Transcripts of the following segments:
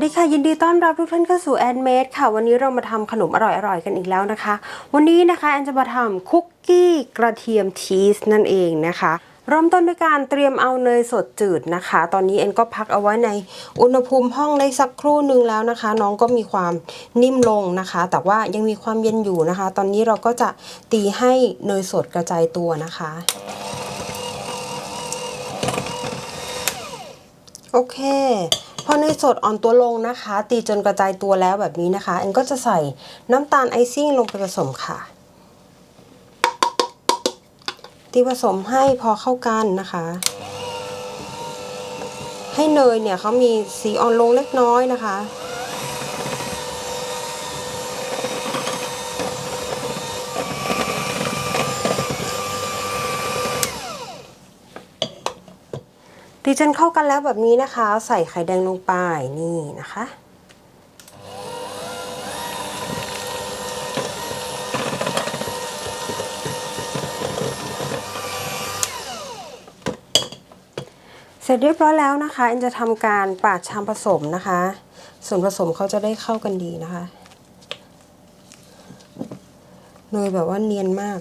วัสดีค่ะ ยินดีต้อนรับทุกท่านเข้าสู่แอนเมดค่ะ วันนี้เรามาทำขนมอร่อยๆกันอีกแล้วนะคะ วันนี้นะคะแอนจะมาทำคุกกี้กระเทียมชีสนั่นเองนะคะเริ่มต้นด้วยการเตรียมเอาเนยสดจืดนะคะ ตอนนี้แอนก็พักเอาไว้ในอุณหภูมิห้องได้สักครู่หนึ่งแล้วนะคะ น้องก็มีความนิ่มลงนะคะ แต่ว่ายังมีความเย็นอยู่นะคะ ตอนนี้เราก็จะตีให้เนยสดกระจายตัวนะคะ โอเค พอเนยสดอ่อนตัวลงนะคะ ตีจนกระจายตัวแล้วแบบนี้นะคะแอนก็จะใส่น้ำตาลไอซิ่งลงไปผสมค่ะ ตีผสมให้พอเข้ากันนะคะ ให้เนยเนี่ยเขามีสีอ่อนลงเล็กน้อยนะคะ ตีจนเข้ากันแล้วแบบนี้นะคะ ใส่ไข่แดงลงไปนี่นะคะเสร็จเรียบร้อยแล้วนะคะเอ็นจะทำการปาดชามผสมนะคะ ส่วนผสมเขาจะได้เข้ากันดีนะคะเนยแบบว่าเนียนมาก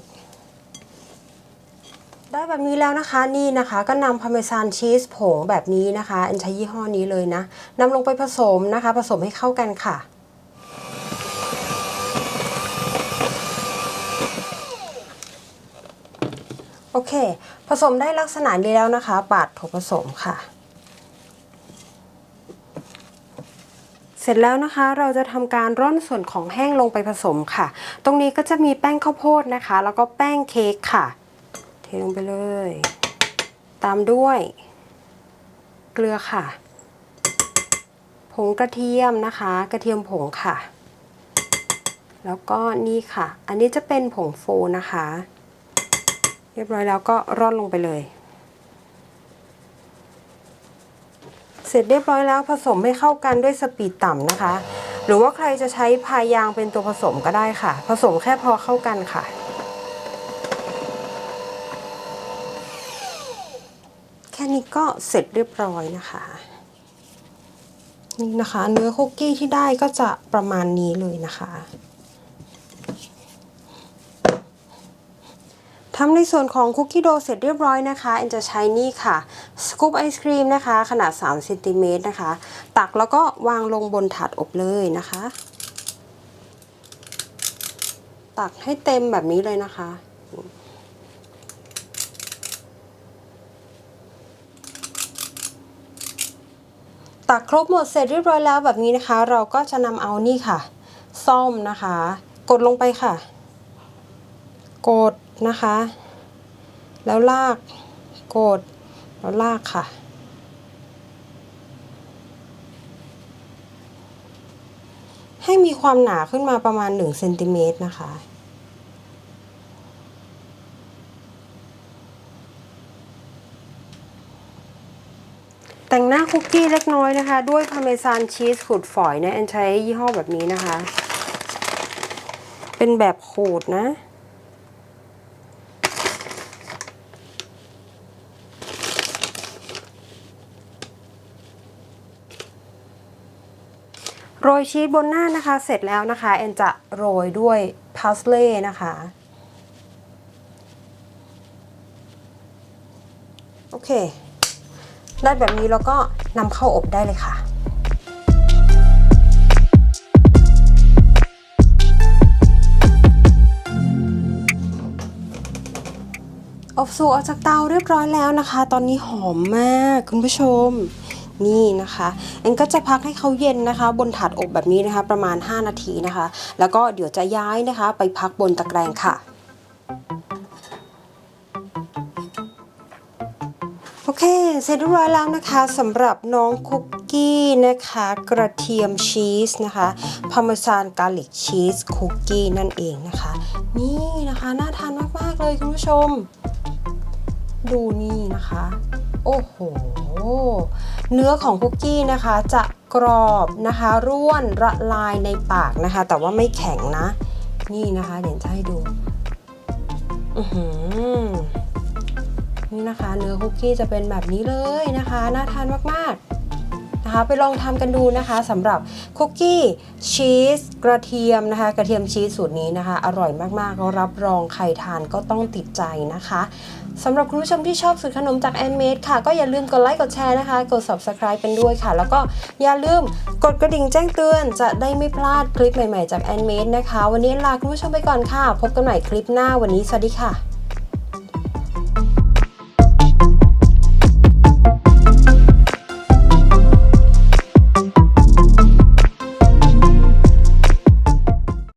ได้แบบนี้แล้วนะคะนี่นะคะก็นำพาเมซานชีสผงแบบนี้นะคะอันใช้ยี่ห้อนี้เลยนะนำลงไปผสมนะคะ ผสมให้เข้ากันค่ะ โอเค ผสมได้ลักษณะนี้แล้วนะคะ ปาดถั่วผสมค่ะ เสร็จแล้วนะคะเราจะทำการร่อนส่วนของแห้งลงไปผสมค่ะ ตรงนี้ก็จะมีแป้งข้าวโพดนะคะ แล้วก็แป้งเค้กค่ะ เทลงไปเลย ตามด้วย เกลือค่ะ ผงกระเทียมนะคะ กระเทียมผงค่ะ แล้วก็นี่ค่ะ อันนี้จะเป็นผงฟูนะคะ เรียบร้อยแล้วก็ร่อนลงไปเลย เสร็จเรียบร้อยแล้วผสมให้เข้ากันด้วยสปีดต่ำนะคะ หรือว่าใครจะใช้พายางเป็นตัวผสมก็ได้ค่ะ ผสมแค่พอเข้ากันค่ะ ค่นี้ก็เสร็จเรียบร้อยนะคะนี่นะคะ เนื้อคุกกี้ที่ได้ก็จะประมาณนี้เลยนะคะทำในส่วนของคุกกี้โดเสร็จเรียบร้อยนะคะแอนจะใช้นี่ค่ะสกู๊ปไอศครีมนะคะ ขนาด3เซนติเมตรนะคะ ตักแล้วก็วางลงบนถาดอบเลยนะคะ ตักให้เต็มแบบนี้เลยนะคะ ตักครบหมดเสร็จเรียบร้อยแล้วแบบนี้นะคะ เราก็จะนำเอานี่ค่ะซ่อมนะคะ กดลงไปค่ะ กดนะคะ แล้วลาก กด แล้วลากค่ะ ให้มีความหนาขึ้นมาประมาณ1เซนติเมตรนะคะ แต่งหน้าคุกกี้เล็กน้อยนะคะ ด้วยพาเมซานชีสขูดฝอยนะแอนใช้ยี่ห้อแบบนี้นะคะ เป็นแบบขูดนะ โรยชีสบนหน้านะคะ เสร็จแล้วนะคะ แอนจะโรยด้วยพาสเล่นะคะโอเค ได้แบบนี้แล้วก็นำเข้าอบได้เลยค่ะอบสุกออกจากเตาเรียบร้อยแล้วนะคะ ตอนนี้หอมมากคุณผู้ชมนี่นะคะอ็นก็จะพักให้เขาเย็นนะคะ บนถาดอบแบบนี้นะคะ ประมาณ 5 นาทีนะคะ แล้วก็เดี๋ยวจะย้ายนะคะ ไปพักบนตะแกรงค่ะ เสร็จเรียบร้อยแล้วนะคะสำหรับน้องคุกกี้นะคะ กระเทียมชีสนะคะพาเมซานกาลิกชีสคุกกี้นั่นเองนะคะ นี่นะคะน่าทานมาก ๆ เลยคุณผู้ชม ดูนี่นะคะ โอ้โห เนื้อของคุกกี้นะคะจะกรอบนะคะ ร่วนละลายในปากนะคะ แต่ว่าไม่แข็งนะ นี่นะคะ เดี๋ยวจะให้ดู อือหือ นี่นะคะ เนื้อคุกกี้จะเป็นแบบนี้เลยนะคะ น่าทานมากๆนะคะ ไปลองทำกันดูนะคะสำหรับคุกกี้ชีสกระเทียมนะคะ กระเทียมชีสสูตรนี้นะคะ อร่อยมากๆแล้วรับรองใครทานก็ต้องติดใจนะคะสำหรับคุณผู้ชมที่ชอบสูตรขนมจากแอนเมดค่ะ ก็อย่าลืมกดไลค์กดแชร์นะคะ กด subscribe เป็นด้วยค่ะ แล้วก็อย่าลืมกดกระดิ่งแจ้งเตือน จะได้ไม่พลาดคลิปใหม่ๆจากแอนเมดนะคะ วันนี้ลาคุณผู้ชมไปก่อนค่ะ พบกันใหม่คลิปหน้าวันนี้สวัสดีค่ะ